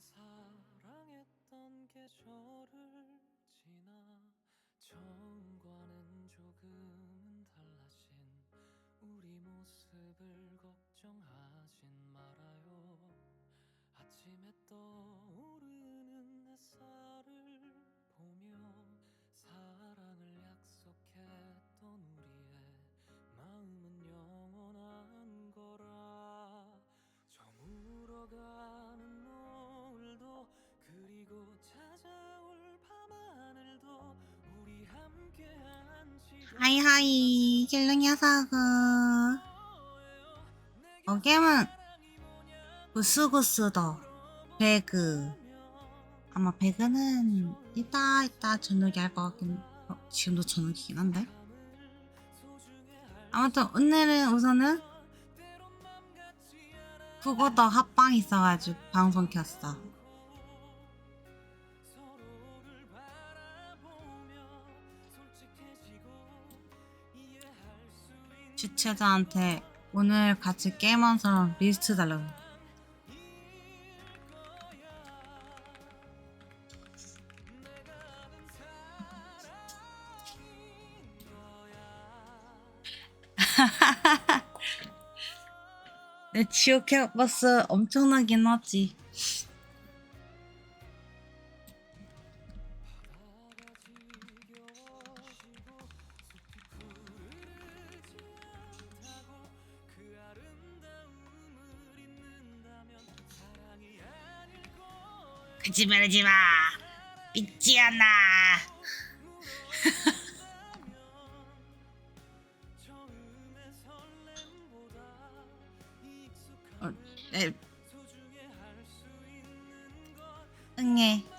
사랑했던 계절을 지나 정과는 조금은 달라진 우리 모습을 걱정하진 말아요. 아침에 떠오르는 햇살을 보며 하이하이 실루 녀석은 어게만 구스구스더 배그. 아마 배그는 이따 이따 저녁에 할 것 같긴 어, 지금도 저녁이긴 한데. 아무튼 오늘은 우선은 국어더 합방 있어가지고 방송 켰어. 주최자한테 오늘 같이 사람 리스트 달라고 내 지오케 버스 엄청나긴 하지. 말하지 마. 믿지 않아. 어, 것 응애.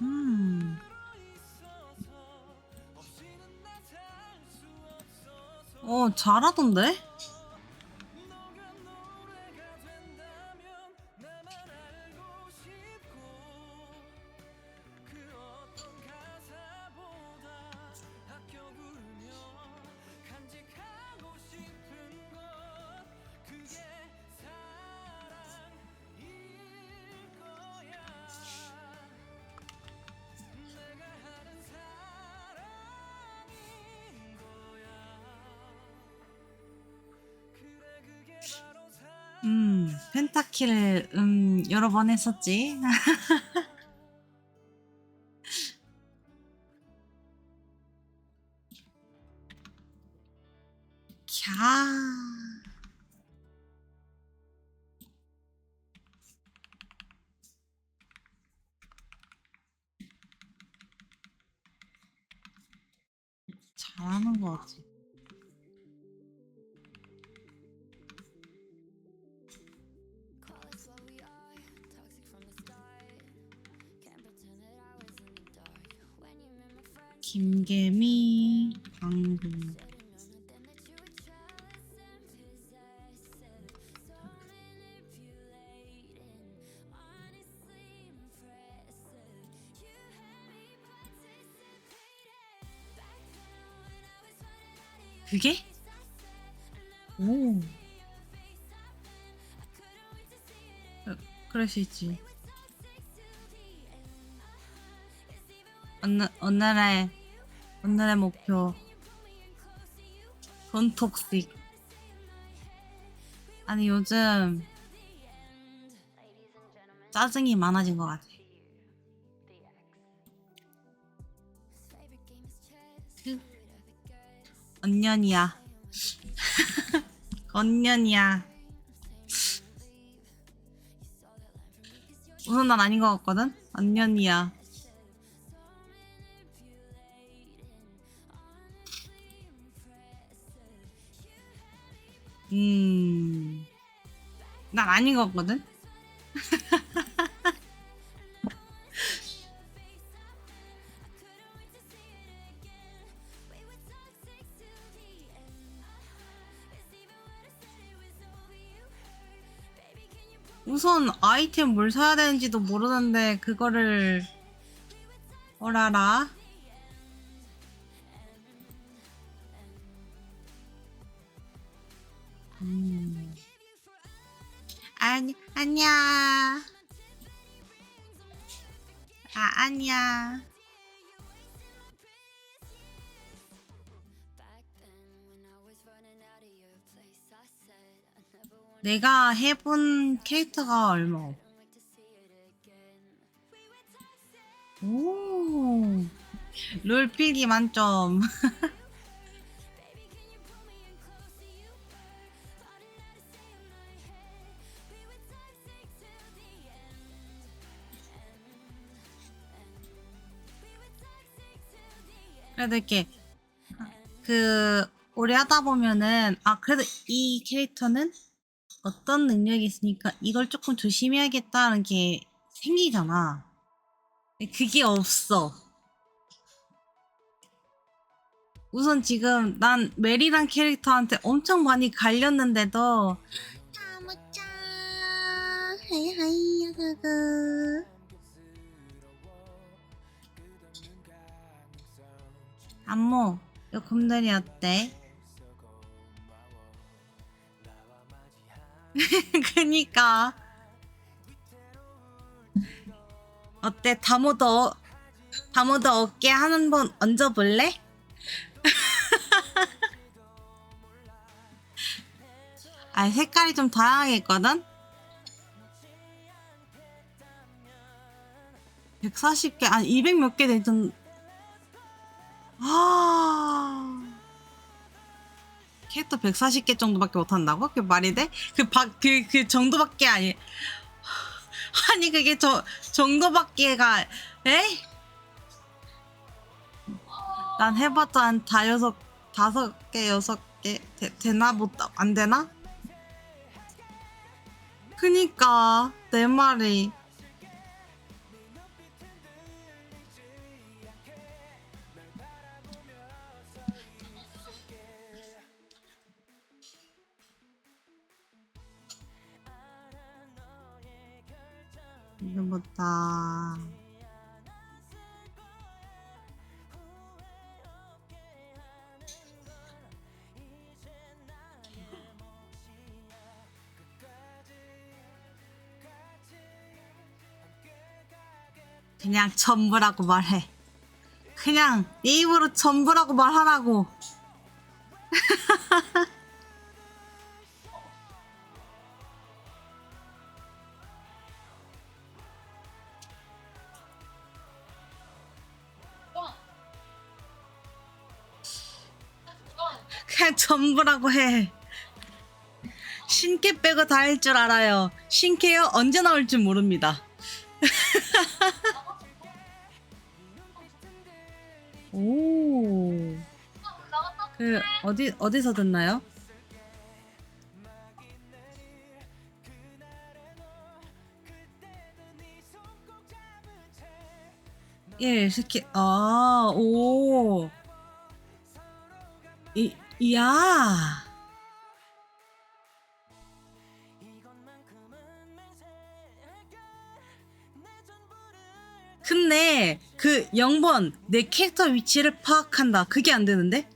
음. 어 잘하던데? 음 펜타키를 음 여러 번 했었지. 캬. 잘하는 거 같지. Of your 그게? 오. 그럴 수 있지. It's even when 오늘 오늘의 목표 돈톡식 아니 요즘 짜증이 많아진 것 같아. 언년이야. 언년이야. 우선 난 아닌 것 같거든. 언년이야. 음. 난 아닌 거거든? 우선 아이템 뭘 사야 되는지도 모르는데 그거를 어라라 내가 해본 캐릭터가 얼마. 오 롤필기 만점. 그래도 이렇게 그 오래 하다 보면은 아 그래도 이 캐릭터는 어떤 능력이 있으니까 이걸 조금 조심해야겠다는 게 생기잖아. 그게 없어. 우선 지금 난 메리란 캐릭터한테 엄청 많이 갈렸는데도 다무짱 하이하이 야가가 안모 요 곰돌이 어때? 그니까 어때 다모도 다모도 어깨 한 번 얹어볼래? 아 색깔이 좀 다양하게 있거든? 140개 아니 200 몇 개 되던 캐릭터 140개 정도밖에 못 한다고? 그게 말이 돼? 그, 박, 그, 그 정도밖에 아니. 아니, 그게 저, 정도밖에가, 에? 난 해봤자 한 다 여섯, 다섯 개, 여섯 개, 되, 되나? 못, 안 되나? 그니까, 내 말이. 이거보다. 그냥 전부라고 말해. 그냥 네 입으로 전부라고 말하라고. 전부라고 해. 신캐 빼고 다 할 줄 알아요. 신캐요? 언제 나올 줄 모릅니다. 오. 그 어디 어디서 듣나요? 예, 스키. 아, 오. 이, 야. 근데 그 0번 내 캐릭터 위치를 파악한다. 그게 안 되는데?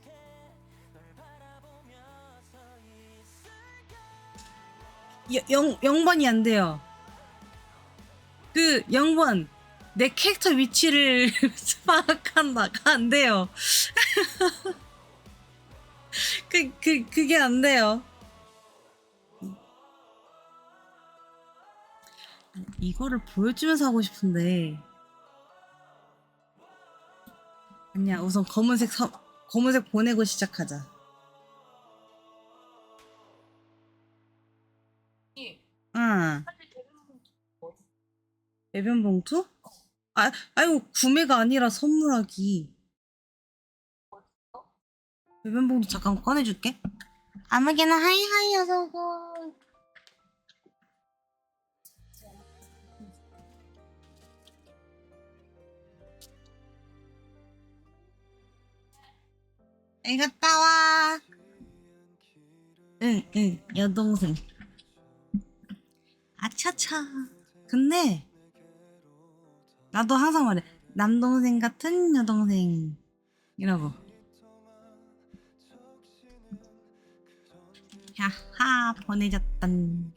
영, 0번이 안 돼요. 그 0번 내 캐릭터 위치를 파악한다가 안 돼요. 그, 그, 그게 안 돼요. 이거를 보여주면서 하고 싶은데. 아니야, 우선 검은색 서, 검은색 보내고 시작하자. 응. 배변 봉투? 아, 아이고 구매가 아니라 선물하기. 배변 봉투 잠깐 꺼내줄게. 아무개나 하이하이 어서고. 잘 갔다 와. 응, 응, 여동생. 아, 차차. 근데 나도 항상 말해. 남동생 같은 여동생 이라고. 야하 보내줬단.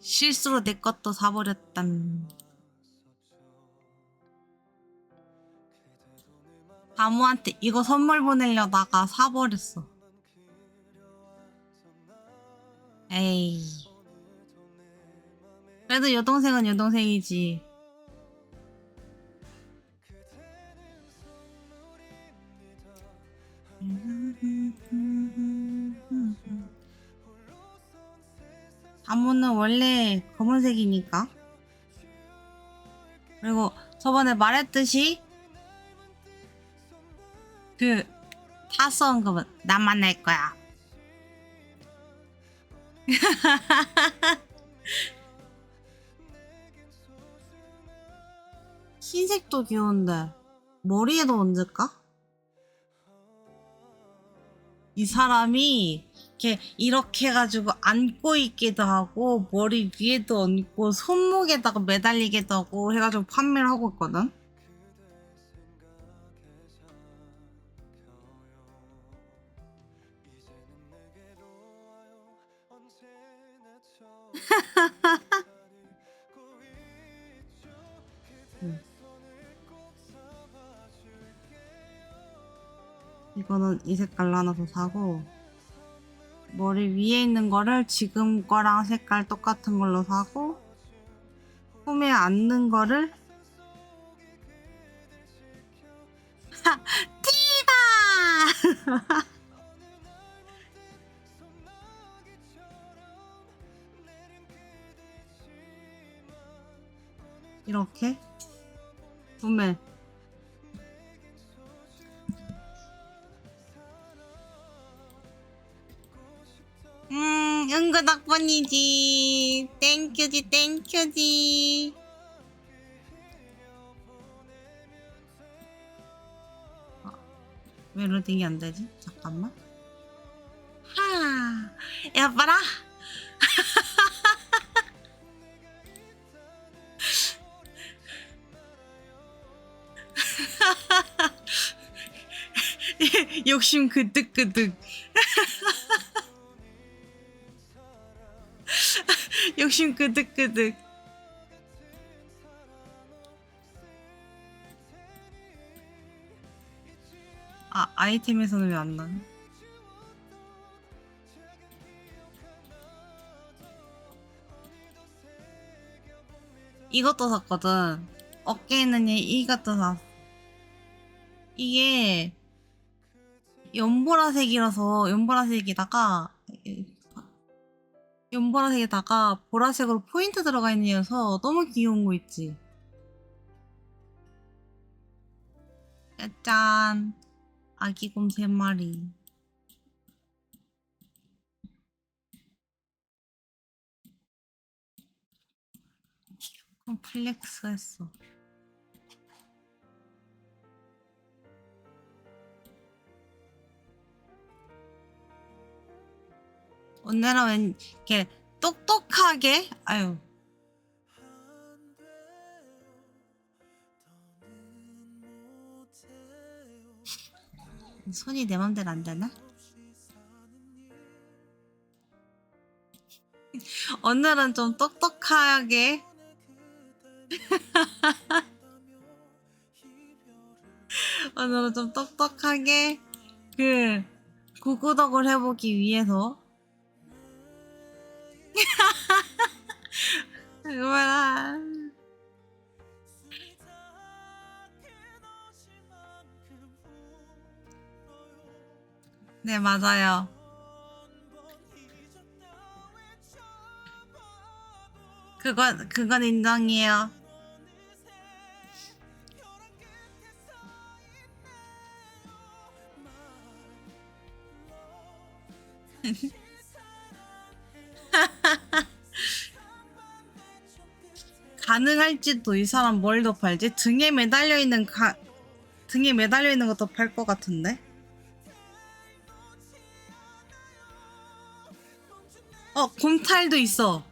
실수로 내 것도 사버렸단. 다무한테 이거 선물 보내려다가 사버렸어. 에이. 그래도 여동생은 여동생이지. 원래 검은색이니까. 그리고 저번에 말했듯이 그 타스온 급은 나만 낼 거야. 흰색도 귀여운데 머리에도 얹을까? 이 사람이 이렇게 이렇게 해가지고 안고 있기도 하고 머리 위에도 얹고 손목에다가 매달리기도 하고 해가지고 판매를 하고 있거든. 이거는 이 하나 더 사고 머리 위에 있는 거를 지금 거랑 색깔 똑같은 걸로 사고 홈에 앉는 거를 하, 티다! 이렇게 구매 덕분이지. 땡큐지, 땡큐지. 어, 왜 로딩이 안 되지? 잠깐만. 하, 야, 봐라. 욕심 그득그득. 욕심 끄득끄득. 아, 아이템에서는 왜 안 나네? 이것도 샀거든. 어깨에 있는 얘 이것도 샀어. 이게 연보라색이라서 연보라색에다가 연보라색에다가 보라색으로 포인트 들어가 있는 이어서 너무 귀여운 거 있지. 짜잔. 아기곰 세 마리. 그럼 플렉스 했어. 오늘은 왠 이렇게 똑똑하게? 아유. 손이 내 맘대로 안 되나? 오늘은 좀 똑똑하게. 오늘은 좀 똑똑하게 그 구구덕을 해보기 위해서 뭐라. 네 맞아요. 그건 그건 인정이에요 가능할지도 이 사람 뭘 더 팔지? 등에 매달려 있는 가 등에 매달려 있는 것도 팔 것 같은데? 어 곰탈도 있어.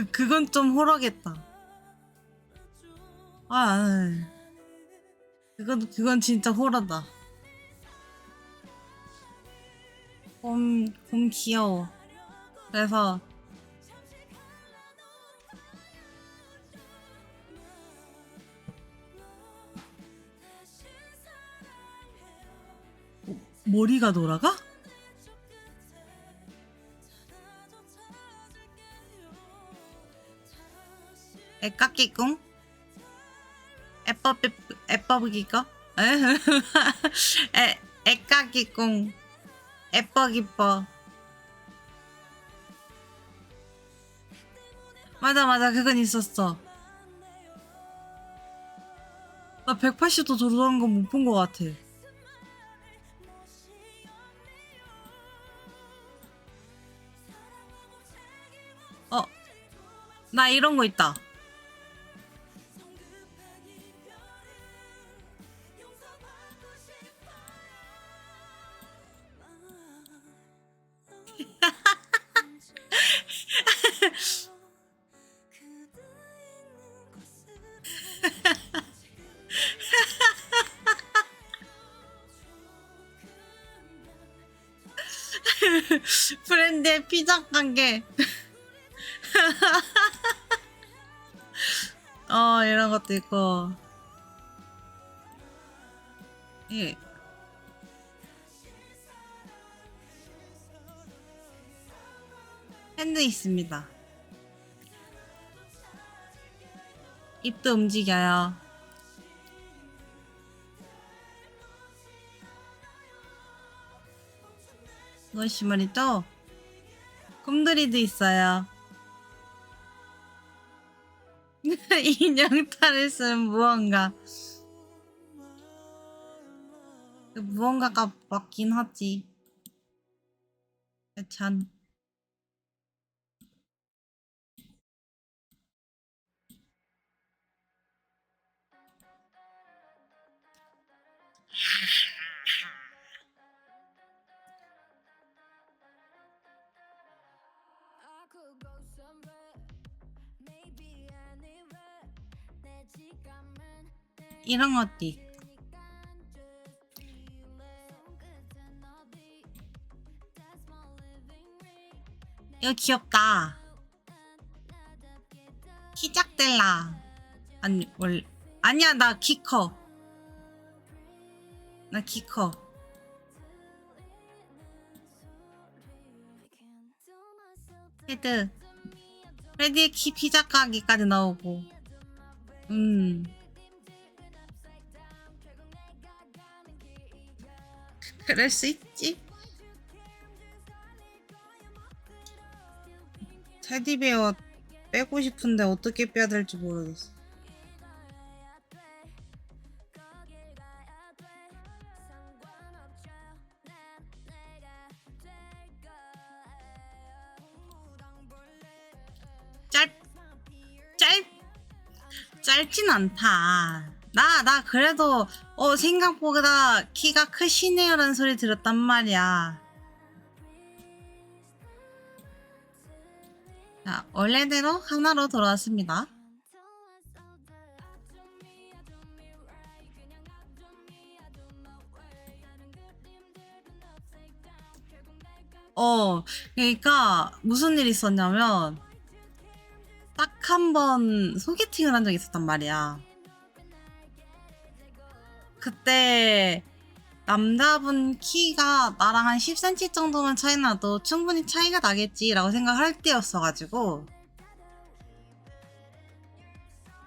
그 그건 좀 호러겠다. 아, 아, 그건 그건 진짜 호러다. 곰, 곰 귀여워. 그래서 머리가 돌아가? 애까끼꿍? 애뻐삐 애뻐기꺼? 애 애까끼꿍 애뻐기뻐 맞아 맞아 그건 있었어 나 180도 돌아가는 건못 본 것 같아 어, 나 이런 거 있다. 프렌드의 피자 관계. 어, 이런 것도 있고. 예. 팬도 있습니다. 입도 움직여요. 이것이 말이죠. 곰돌이도 있어요. 인형 탈을 쓴 무언가. 그 무언가가 맞긴 하지. 참. 이런 것도 있고. 이거 귀엽다. 키 작델라. 아니, 월 아니야, 나 키 커. 나 키 커. 헤드. 프레디의 키 피자 가게까지 나오고. 음. 그럴 수 있지. 테디베어 빼고 싶은데 어떻게 빼야 될지 모르겠어. 짧, 짧, 짧진 않다. 나, 나 그래도, 어, 생각보다 키가 크시네요라는 소리 들었단 말이야. 자, 원래대로 하나로 돌아왔습니다. 어, 그러니까 무슨 일이 있었냐면 딱 한 번 소개팅을 한 적이 있었단 말이야. 그때 남자분 키가 나랑 한 10cm 정도만 차이 나도 충분히 차이가 나겠지라고 생각할 때였어가지고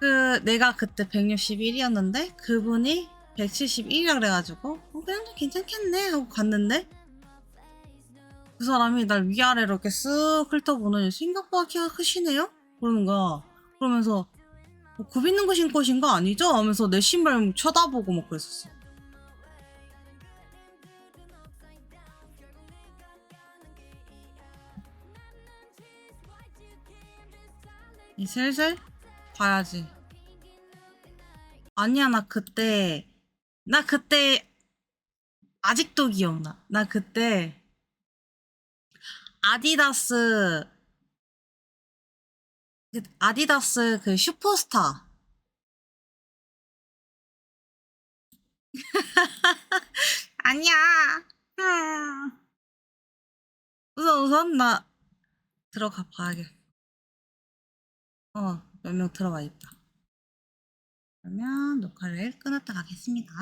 그 내가 그때 161이었는데 그분이 171이라 그래가지고 어, 그냥 좀 괜찮겠네 하고 갔는데 그 사람이 날 위아래로 이렇게 쓱 훑어보더니 생각보다 키가 크시네요? 그러는 거야 그러면서 뭐 굽 있는 거 신고 오신 거 아니죠? 하면서 내 신발 쳐다보고 막 그랬었어 이 슬슬 봐야지. 아니야, 나 그때, 나 그때, 아직도 기억나. 나 그때, 아디다스 그 아디다스 그 슈퍼스타. 아니야. 음. 우선 우선 나 들어가 봐야겠. 어, 몇 명 들어와 있다. 그러면 녹화를 끊었다 가겠습니다.